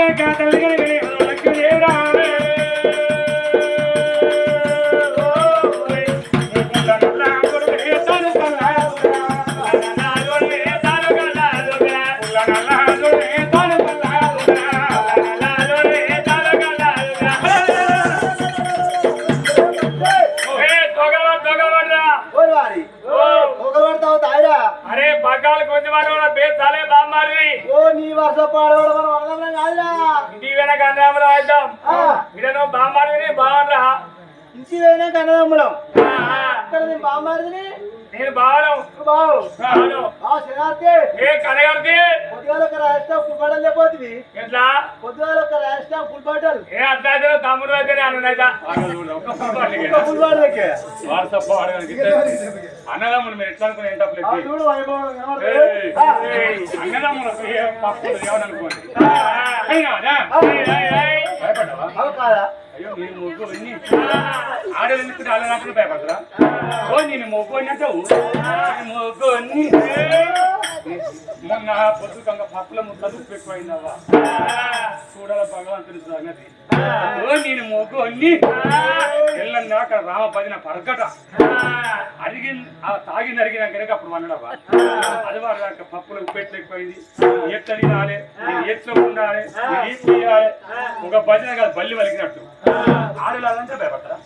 వచ్చాక తల్లి కనుకనే బామ్మారి ఓ నీ వర్ష పాడవడం మనం అనడం కాదురా. ఇంటి వెనక అన్నదమ్ములు అవుతాం ఇక్కడ బామ్మారిని బాగుండ్రా ఇంటి పోయినా నేను బామ్మారిని నేను బావను బావు బావను ఆ శనార్థి ఏ కనగడితే పొద్దుగాల ఒక రాష్ట్రం ఫుల్ బాటలు చెప్పోతుంది ఎట్లా? పొద్దుగాల ఒక రాష్ట్రం ఫుల్ బాటల్ ఏ అట్లా అయితే తమ్ముడు అయితే అనున్నదా ఫుల్ బాటల్ ఎక్కే వాట్సాప్ అన్నదమ్ములు మీరు ఎట్లా అనుకుని ఏంటో చూడు వైభవం అన్నదమ్ములు పప్పులు ఏమనుకోండి భయపడ్డావా కాదా? అయ్యో నేను మొగ్గు ఎన్ని ఆడలు భయపడరా ఓ నేను మొగ్గు అన్నట్టు మొగ్గు మొన్న పొద్దు పప్పుల ముద్దలు ఉప్పు చూడాల భగవంతుని సంగతి. ఓ నేను మొగ్గు అన్ని రామ పదిన పరగట అరిగి ఆ తాగింది అరిగినాక అప్పుడు వండడవా అది వాడు పప్పుల ఉప్పు ఎట్లా ఎక్కువైంది? ఎట్లా ఎట్లా ఉండాలి? ఏం చేయాలి? ఒక భజన కాదు బల్లి వలికినట్టు.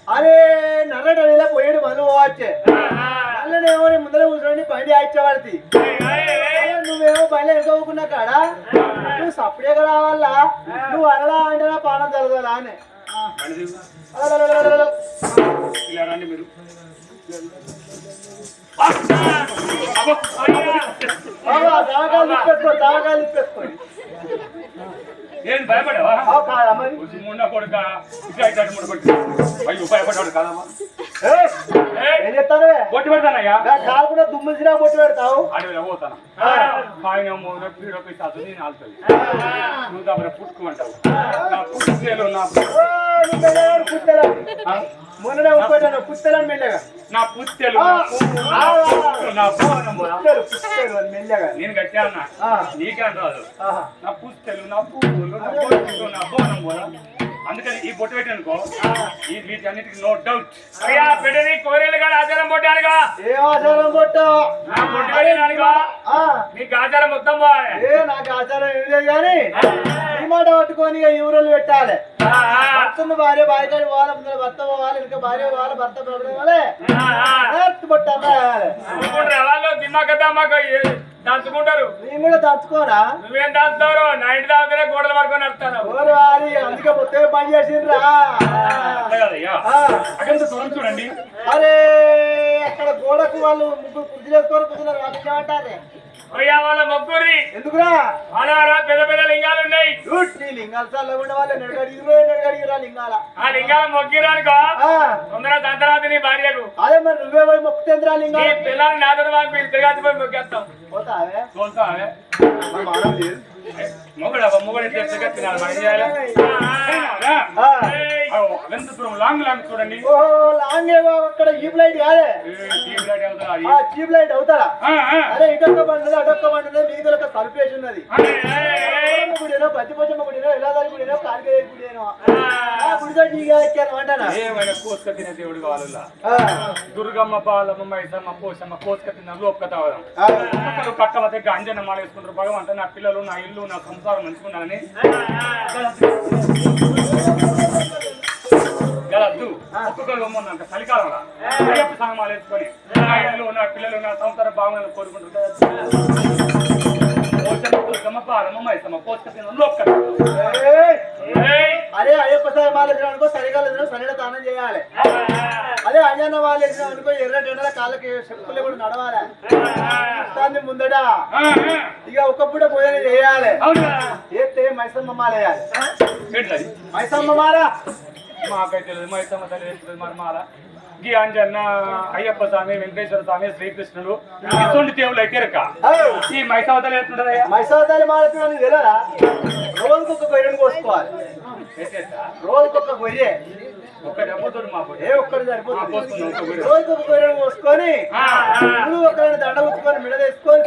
అరే నల్లట నెల పోయాడు మనం పోవచ్చే నల్లనేమో నీ ముందర కూర్చొని బండి ఆయిచ్చబడి నువ్వేమో బయట ఎదుకోకుండా కాడ? నువ్వు సపరేట్గా రావాలా? నువ్వు అనలా అంటే నా పానం జరగాలా అని. మీరు దాగాలు ఇప్పేసుకో దాగాలు నేను భయపడావా మున్న కొడుక? ఇట్లా ఇట్లా ముడి కొడుకు అయ్యో భయపడ్డాడు కాదమ్మా. ఏం కొట్టి పెడతానయ్యా? కాలు కూడా దుమ్ములు సిరా కొట్టి పెడతావు? అడవిలో పోతాను. ఆయన మూడు పీడొక చదువు నేను ఆలుతుంది నువ్వు దగ్గర పుట్టుకోమంటావు. నా పుట్టుకేలు నా ఉప్పెట్టాను పుత్తెలని మెల్లగా. నా ఆ, నా అని మెల్లగా. నేను గట్టా అన్నా. నీకేం రాదు. నా పుస్తెలు నా పువ్వులు నా బోనం అందుకని ఈ బొట్టు పెట్టానుకో ఈ వీటన్నిటికి నో డౌట్ అయ్యా పెట్టని కోరేలు కాదు ఆచారం పొట్టానుగా ఏ ఆచారం నా బొట్టు పెట్టానుగా ఆ, నీకు ఆచారం మొత్తం ఏ నాకు ఆచారం ఏం లేదు కానీ ఈ మాట పట్టుకొని ఈ ఊరలు పెట్టాలి? భర్తను భార్య భార్య కాడి పోవాలి ముందర భర్త పోవాలి ఇంకా భార్య పోవాలి భర్త పోవాలి. ఎత్తు పట్టాలి వాళ్ళు? దిమ్మక దమ్మక దంచుకుంటారు. నేను కూడా దంచుకోరా నువ్వేం దంచుతావు? నైట్ దాకా గోడలు పడుకొని వస్తాను ఓరి వారి అందుకే మొత్తం పని చేసిండ్రా? చూడండి. అరే అక్కడ గోడకు వాళ్ళు ముగ్గురు కుర్చీ చేసుకొని కూర్చున్నారు. వాళ్ళు ఏమంటారే అయ్యా వాళ్ళ మొక్కురి ఎందుకురా? వాళ్ళ పెద్ద పెద్ద లింగాలు ఉన్నాయి. నీ లింగాలు చల్లకుండా వాళ్ళు నెడగడిగిరు నెడగడిగిరా లింగాల. లింగాలు మొక్కిరానుకో ఆ, తొందర దంతరాది నీ భార్యకు. అదే మరి నువ్వే పోయి మొక్కుతేంద్రా నీ లింగాలు పిల్లల్ని నాతో పంపి తిరగాతి పోయి మొక్కేస్తాం పోతావే? లేదు. మొగడు మొగడు ఎంత దూరం లాంగ్ లాంగ్ చూడండి. ఓహో లాంగ్ ఏవో అక్కడ ఈప్ లైట్ కాదే? TV light? ఆ చీప్ లైట్ అవుతారా. అదే ఇటొక్క బండి అటొక్క బండి ఉన్నది మీది సర్ఫేస్ ఉన్నది. గుడినో పచ్చిపోచమ్మ గుడినో ఇలాదారి గుడినో కాలికేయ గుడినో. నీగా ఏమైనా కోసుక తినే దేవుడు కావాలా ఆ, దుర్గమ్మ బాలమ్మ మైసమ్మ పోసమ్మ కోసుక తిన్న లోపక తావడం. దగ్గర అంజన మాల వేసుకుంటారు భగవంత నా పిల్లలు నా ఇల్లు నా సంసారం మంచుకున్నానని గలద్దు. ఒక్కొక్కరు చలికాలంలో అయ్యప్ప నా ఇల్లు నా పిల్లలు నా సంసారం బాగుందని కోరుకుంటారు కదా. పోసమ్మ దుర్గమ్మ బాలమ్మ మైసమ్మ కోసుక తిన్న లోపక ఏయ్, ఏయ్! అదే అయ్యప్ప సాయి మాల వేసిన అనుకో చలికాలం సరైన దానం చేయాలి. అదే అంజన్న వాళ్ళు వేసిన అనుకో ఎర్ర ఎండల కాళ్ళకి చెప్పులు కూడా నడవాలి. దాన్ని ముందట. ఇక ఒక పూట భోజనం చేయాలి. ఏతే మైసమ్మ మాల వేయాలి. ఏంటది? మైసమ్మ మాల. మాకైతే మైసమ్మ తల్లి మరి మాల. గీ అంజన్న అయ్యప్ప స్వామి వెంకటేశ్వర స్వామి శ్రీకృష్ణుడు ఇటువంటి దేవుళ్ళు అయితే ఈ తల్లి మాల ఎత్తుకొని తెలియదా? రోజుకొక గొర్రెను కోసుకోవాలి? రోజుకొక గొర్రె. ఒక డబ్బుతో మాకు ఏ ఒక్కరు సరిపోతుంది? రోజుకొక గొర్రెను పోసుకొని ఇప్పుడు ఒకరిని దండ మిడదేసుకొని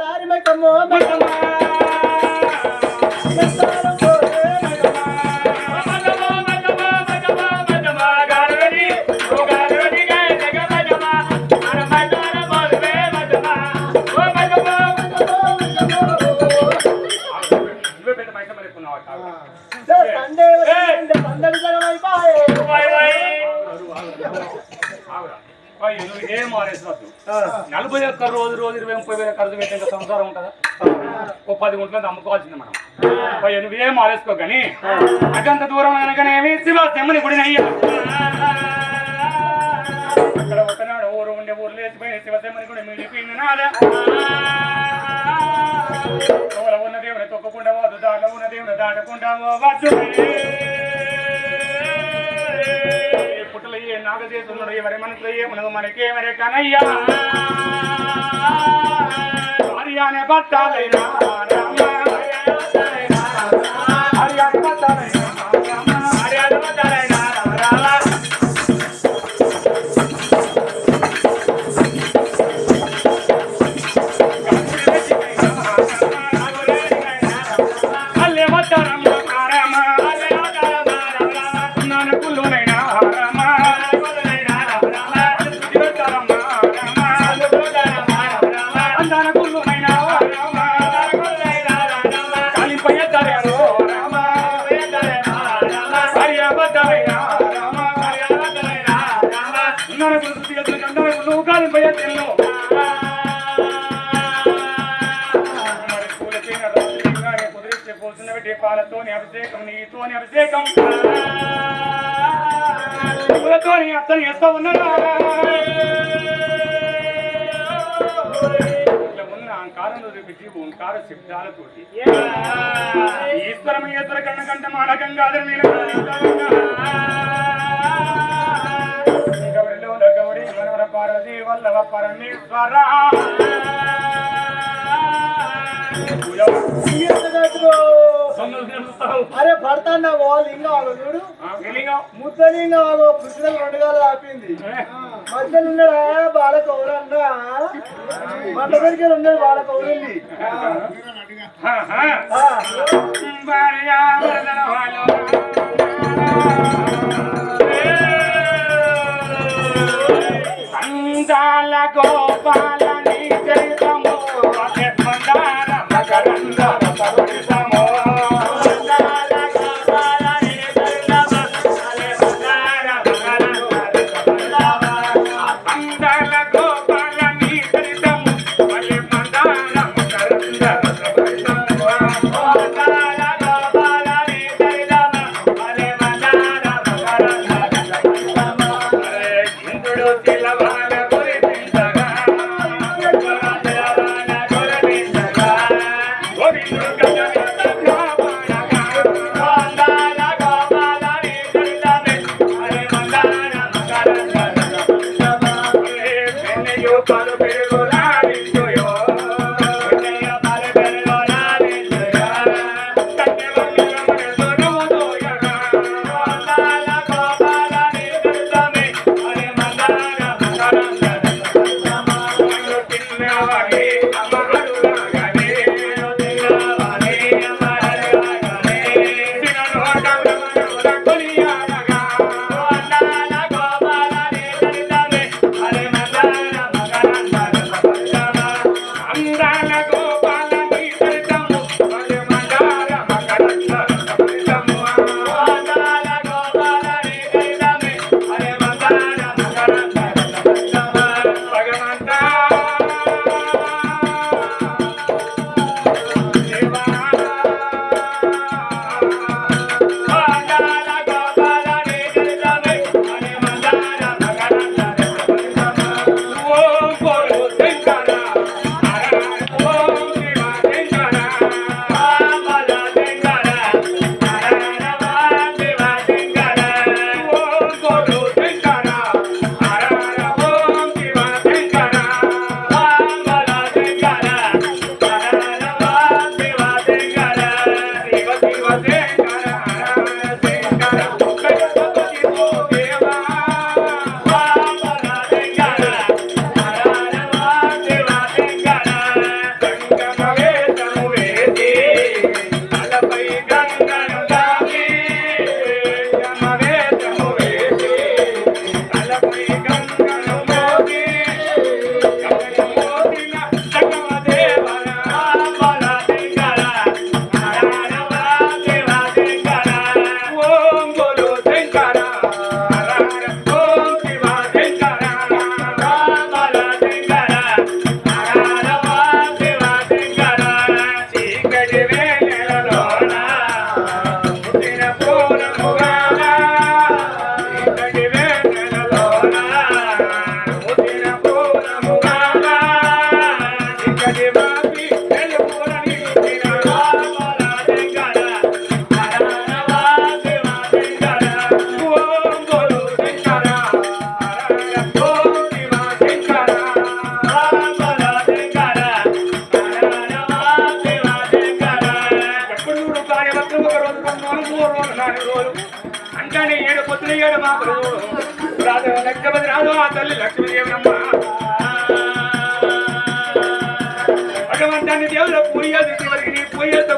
దారి మెట్టమ్మో నలభై ఒక్క రోజు రోజు ఇరవై ముప్పై వేల ఖర్చు పెట్టి సంసారం ఉంటుందా? ఓ పది గుంటలు అమ్ముకోవాల్సింది మనం. పోయి నువ్వేం ఆలోచుకో కానీ? అదంత దూరం అనగానేమి శివ తెమ్మని గుడి అయ్యా అక్కడ ఒకనాడు ఊరు ఉండే ఊరు లేచిపోయి శివ తెమ్మని గుడి మిగిలిపోయింది నాదా. తోల ఉన్న దేవుని తొక్కకుండా పోదు దాంట్లో ఉన్న దేవుని దాటకుండా పోవచ్చు என் நாகதேசனுடைய வரைமனத்தையே உணவு மறைக்கே வரை கனையா ஹரியான பட்டாலை நாராயண రామ నాన కుల్లు సుది తెల్లో పాలతోని అభిషేకం. నీతోని అభిషేకం పూలతోని అత్తని ఉన్న అహంకారంలో చూపించి ఓంకార శబ్దాలతోటి ఈశ్వరం ఈశ్వర కన్న కంట మాల గంగాధర పార్వతి వల్లవ పరమేశ్వర. అరే పడతాన్న ఓ లింగం ఆగో చూడు. ముద్ద లింగం? ఆగో కృష్ణుడు రెండు గాలు ఆపింది. మధ్యలో ఉన్నాడా? బాల కౌరన్నా మధ్య దగ్గర ఉన్నాడు బాల కౌరండి. భార్యా అందాల గోపాల నీ ಸಾಲಗೋ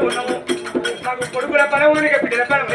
ఉన్నాము మాకు కొడుకుల బలము బిడ్డల బలం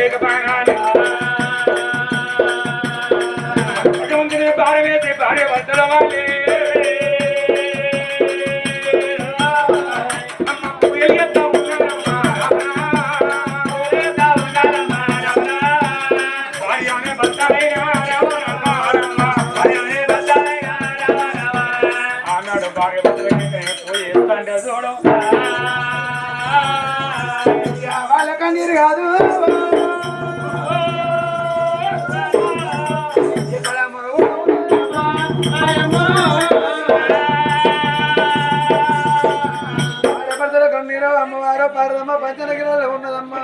పారదమ్మ పంచనగిరాలు ఉన్నదమ్మా.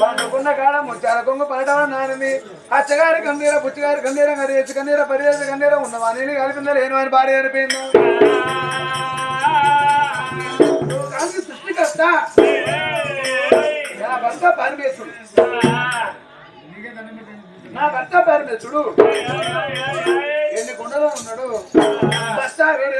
పండుకున్న కాడ ముచ్చాల కొంగు పడటం నానని. అచ్చగారి కందీర పుచ్చగారి కందీరం గడియచ్చు కందీర పరిదేశ గందీర ఉన్నవా నేను కలిపిందా లేను అని భార్య అనిపోయిందా సృష్టికర్త. నా భర్త పరిమేశుడు నా భర్త పారిమేశుడు ఎన్ని కొండలో ఉన్నాడు. బస్తా వేడి